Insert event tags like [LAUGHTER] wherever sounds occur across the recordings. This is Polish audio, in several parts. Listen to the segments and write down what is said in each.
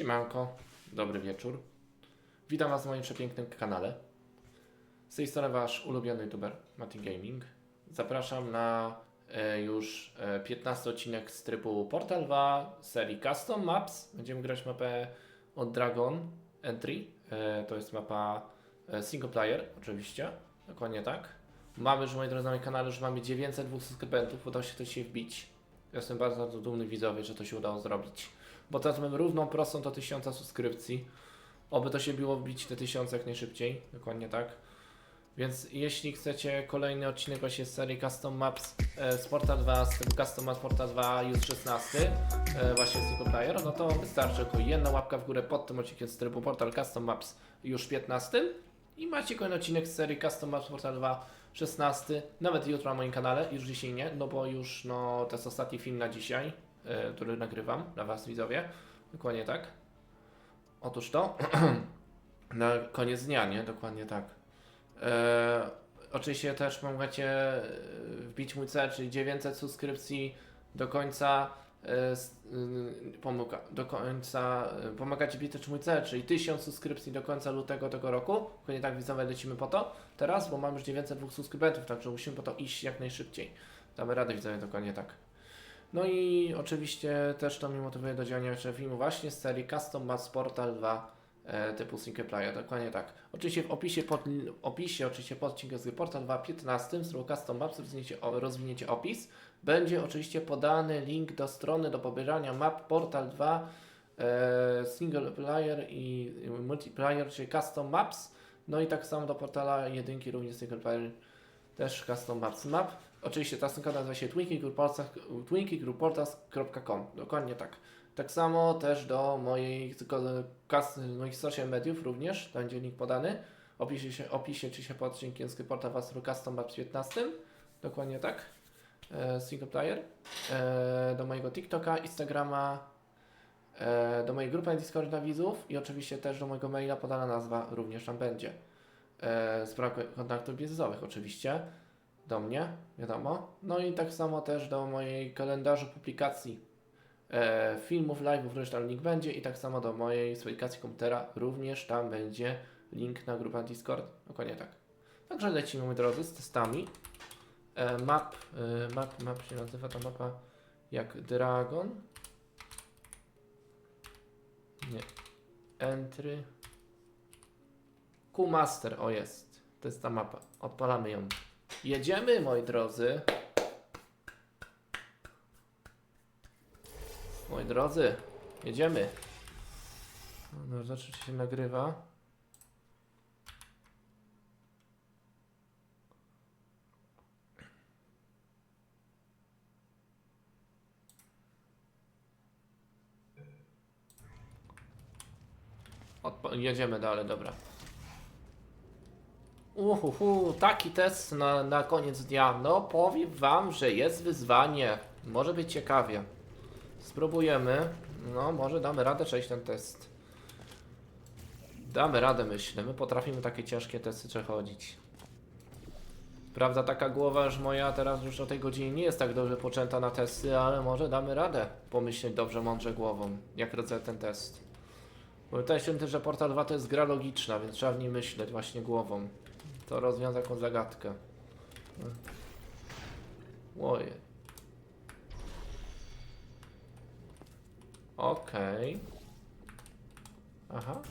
Siemanko, dobry wieczór. Witam Was w moim przepięknym kanale. Z tej strony Wasz ulubiony youtuber, Mati Gaming. Zapraszam na e, już e, 15 odcinek z trybu Portal 2 serii Custom Maps. Będziemy grać mapę od Dragon Entry. E, to jest mapa e, single player, oczywiście. Dokładnie tak. Mamy już, moi drodzy, na moim kanale już mamy 902 subskrybentów. Udało się to się wbić. Jestem bardzo, bardzo dumny widzowie, że to się udało zrobić bo teraz mamy równą prostą do 1000 subskrypcji. Oby to się było wbić te 1000 jak najszybciej, dokładnie tak. Więc jeśli chcecie kolejny odcinek właśnie z serii Custom Maps e, z Porta 2, z tego Custom Maps Porta 2 już 16, e, właśnie single player, no to wystarczy tylko jedna łapka w górę pod tym odcinkiem z trybu Portal Custom Maps już 15 i macie kolejny odcinek z serii Custom Maps Portal 2 16, nawet jutro na moim kanale, już dzisiaj nie, no bo już no to jest ostatni film na dzisiaj, który nagrywam dla Was widzowie. Dokładnie tak. Otóż to. [CLEARS THROAT] na koniec dnia, nie? Dokładnie tak. E, oczywiście też pomagacie e, wbić mój cel, czyli 900 subskrypcji do końca. E, y, pomyłka, do końca e, pomagacie wbić też mój cel, czyli 1000 subskrypcji do końca lutego tego roku. Dokładnie tak widzowie lecimy po to teraz, bo mamy już 902 subskrybentów, także musimy po to iść jak najszybciej. Damy radę widzowie, dokładnie tak. No i oczywiście też to mnie motywuje do działania jeszcze filmu właśnie z serii Custom Maps Portal 2 e, typu single player, dokładnie tak. Oczywiście w opisie, pod, opisie oczywiście pod odcinkiem z Portal 2 15 z Custom Maps rozwiniecie, rozwiniecie opis. Będzie oczywiście podany link do strony do pobierania map Portal 2 e, single player i multiplayer, czyli Custom Maps. No i tak samo do portala jedynki również single player też Custom Maps Map. Oczywiście ta stronka nazywa się twinkygrouportas.com Dokładnie tak. Tak samo też do mojej, tylko kas, moich social mediów również będzie link podany. Opisie się, opisie czy się pod odcinkiem z porta was Custom Maps 15. Dokładnie tak. E, single player. E, do mojego TikToka, Instagrama, e, do mojej grupy Discord dla widzów i oczywiście też do mojego maila podana nazwa również tam będzie. E, sprawa kontaktów biznesowych oczywiście do mnie, wiadomo. No i tak samo też do mojej kalendarzu publikacji e, filmów, live'ów, również tam link będzie i tak samo do mojej aplikacji komputera również tam będzie link na grupę Discord. Dokładnie tak. Także lecimy, moi drodzy, z testami. E, map, e, map, map się nazywa ta mapa jak Dragon. Nie. Entry. Q-Master, o jest. To jest ta mapa. Odpalamy ją. Jedziemy, moi drodzy. Moi drodzy, jedziemy. No, czy się nagrywa. Odpa- jedziemy dalej, dobra. Uhuhu, taki test na, na koniec dnia. No, powiem wam, że jest wyzwanie. Może być ciekawie. Spróbujemy. No, może damy radę przejść ten test. Damy radę, myślę. My potrafimy takie ciężkie testy przechodzić. Prawda, taka głowa już moja teraz już o tej godzinie nie jest tak dobrze poczęta na testy, ale może damy radę pomyśleć dobrze, mądrze głową, jak rodzę ten test. Się też, że Portal 2 to jest gra logiczna, więc trzeba w niej myśleć właśnie głową. To rozwiąza jakąś zagadkę. Łoje. Okej. Aha.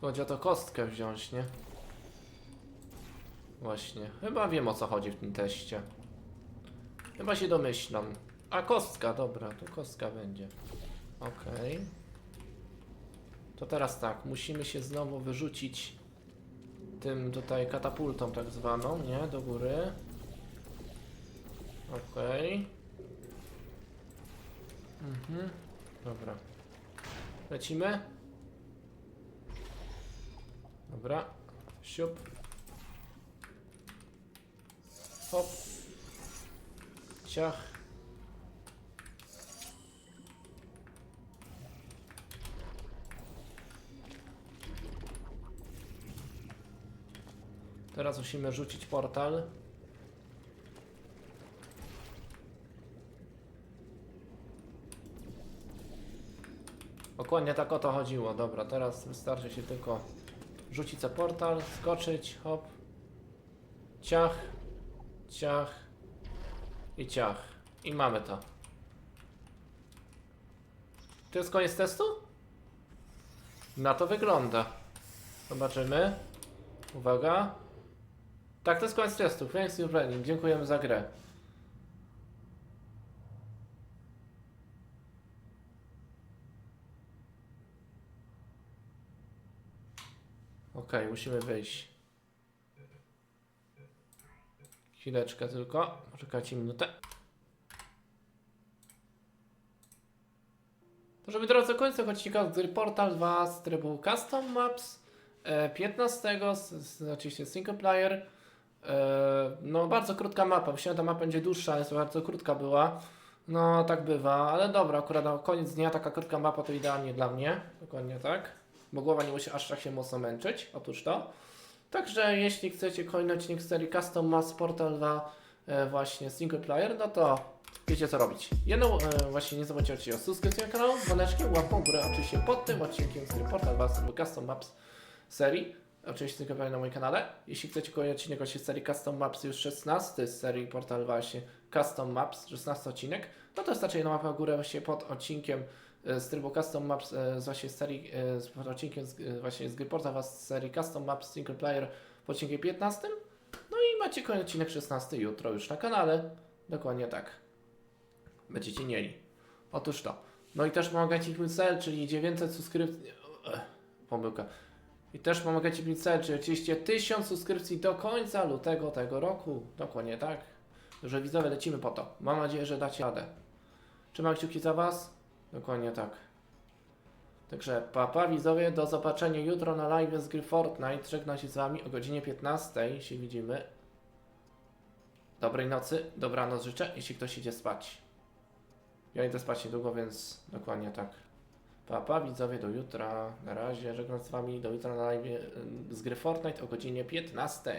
Chodzi o to kostkę wziąć, nie? Właśnie. Chyba wiem o co chodzi w tym teście. Chyba się domyślam. A kostka, dobra, to kostka będzie. Okej. To teraz tak, musimy się znowu wyrzucić tym tutaj katapultą tak zwaną, nie? Do góry. Okej. Mhm. Dobra. Lecimy? Dobra. Siup. Hop. Ciach. Teraz musimy rzucić portal. Dokładnie tak o to chodziło. Dobra, teraz wystarczy się tylko rzucić za portal, skoczyć, hop. Ciach, ciach i ciach. I mamy to. To jest koniec testu? Na to wygląda. Zobaczymy. Uwaga. Tak, to jest koniec testu. Thanks you training. Dziękujemy za grę. Okej, musimy wyjść. Chwileczkę tylko. Poczekajcie minutę. To żeby drodzy końcu odcinka z Portal 2 z trybu Custom Maps e, 15, z, z, oczywiście single player. E, no bardzo krótka mapa, myślałem, ta mapa będzie dłuższa, ale bardzo krótka była. No tak bywa, ale dobra, akurat na koniec dnia taka krótka mapa to idealnie dla mnie. Dokładnie tak. Bo głowa nie musi aż tak się mocno męczyć. Otóż to. Także jeśli chcecie kolejny odcinek serii Custom Maps Portal 2 e, właśnie single player, no to wiecie co robić. Jedną e, właśnie nie zapomnijcie o subskrypcji na kanał, dzwoneczkiem, łapką w górę oczywiście pod tym odcinkiem z Portal 2 z Custom Maps serii. Oczywiście player na moim kanale. Jeśli chcecie kolejny odcinek właśnie z serii Custom Maps, już 16 z serii Portal 2 właśnie Custom Maps, 16 odcinek, no to wystarczy jedną łapę w górę właśnie pod odcinkiem e, z trybu Custom Maps e, z właśnie serii, e, z pod odcinkiem z, właśnie z gry Portal 2 z serii Custom Maps Single Player w odcinku 15. No i macie kolejny odcinek 16 jutro już na kanale. Dokładnie tak. Będziecie mieli. Otóż to. No i też pomagacie mi cel, czyli 900 subskrypcji. Pomyłka. I też pomagacie mi cel, czyli oczywiście 1000 subskrypcji do końca lutego tego roku. Dokładnie tak. Że widzowie lecimy po to. Mam nadzieję, że dacie radę. Trzymam kciuki za Was. Dokładnie tak. Także papa widzowie, do zobaczenia jutro na live z gry Fortnite. Żegnam się z Wami o godzinie 15 się widzimy. Dobrej nocy, dobranoc życzę, jeśli ktoś idzie spać. Ja idę spać niedługo, więc dokładnie tak. Papa widzowie, do jutra. Na razie, żegnam z Wami, do jutra na live y, z gry Fortnite o godzinie 15.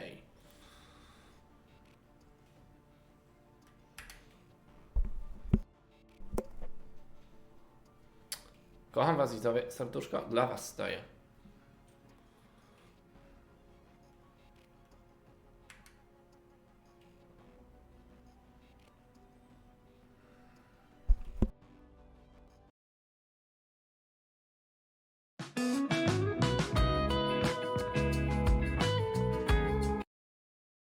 Kocham Was widzowie, serduszko dla Was stoję.